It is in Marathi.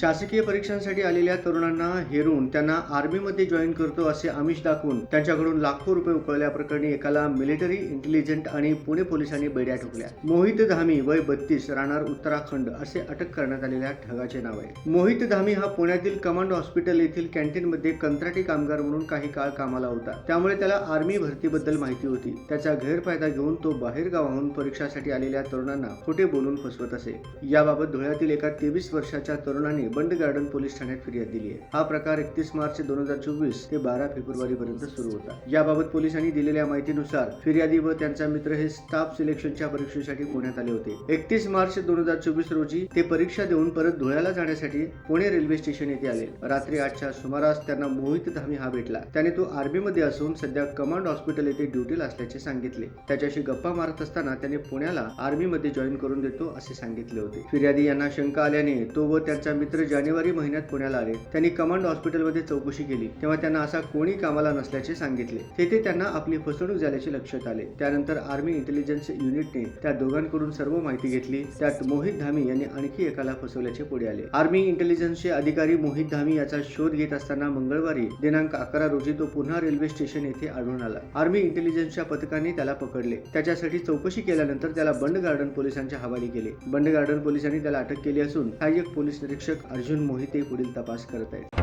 शासकीय परीक्षांसाठी आलेल्या तरुणांना हेरून त्यांना आर्मीमध्ये जॉईन करतो असे आमिष दाखवून त्यांच्याकडून लाखो रुपये उकळल्याप्रकरणी एकाला मिलिटरी इंटेलिजंट आणि पुणे पोलिसांनी बेड्या ठोकल्या. मोहित धामी वय बत्तीस राहणार उत्तराखंड असे अटक करण्यात आलेल्या ठगाचे नाव आहे. मोहित धामी हा पुण्यातील कमांड हॉस्पिटल येथील कॅन्टीनमध्ये कंत्राटी कामगार म्हणून काही काळ कामाला होता. त्यामुळे त्याला आर्मी भरतीबद्दल माहिती होती. त्याचा गैरफायदा घेऊन तो बाहेर गावाहून परीक्षासाठी आलेल्या तरुणांना खोटे बोलून फसवत असे. याबाबत धुळ्यातील एका तेवीस वर्षाच्या तरुणाने बंड गार्डन पोलीस ठाण्यात फिर्याद दिली आहे. हा प्रकार एकतीस मार्च दोन हजार चोवीस ते बारा फेब्रुवारी पर्यंत सुरू होता. याबाबत पोलिसांनी दिलेल्या माहितीनुसार फिर्यादी व त्यांचा मित्र हे स्टाफ सिलेक्शनच्या परीक्षेसाठी पुण्यात आले होते. एकतीस मार्च दोन हजार चोवीस रोजी ते परीक्षा देऊन परत धुळ्याला जाण्यासाठी पुणे रेल्वे स्टेशन येथे आले. रात्री आठच्या सुमारास त्यांना मोहित धामी हा भेटला. त्याने तो आर्मीमध्ये असून सध्या कमांड हॉस्पिटल येथे ड्युटीला असल्याचे सांगितले. त्याच्याशी गप्पा मारत असताना त्याने पुण्याला आर्मीमध्ये जॉईन करून देतो असे सांगितले होते. फिर्यादी यांना शंका आल्याने तो व त्यांचा मित्र जानेवारी महिन्यात पुण्याला आले. त्यांनी कमांड हॉस्पिटलमध्ये चौकशी केली. तेव्हा त्यांना असा कोणी कामाला नसल्याचे सांगितले. तेथे त्यांना आपली फसवणूक झाल्याचे लक्षात आले. त्यानंतर आर्मी इंटेलिजन्स युनिटने त्या दोघांकडून सर्व माहिती घेतली. त्यात मोहित धामी यांनी आणखी एकाला फसवल्याचे पुढे आले. आर्मी इंटेलिजन्सचे अधिकारी मोहित धामी याचा शोध घेत असताना मंगळवारी दिनांक अकरा रोजी तो पुन्हा रेल्वे स्टेशन येथे आढळून आला. आर्मी इंटेलिजन्सच्या पथकाने त्याला पकडले. त्याच्यासाठी चौकशी केल्यानंतर त्याला बंड गार्डन पोलिसांच्या हवाली केले. बंड गार्डन पोलिसांनी त्याला अटक केली असून सहाय्यक पोलीस निरीक्षक अर्जुन मोहिते पुढील तपास करत आहेत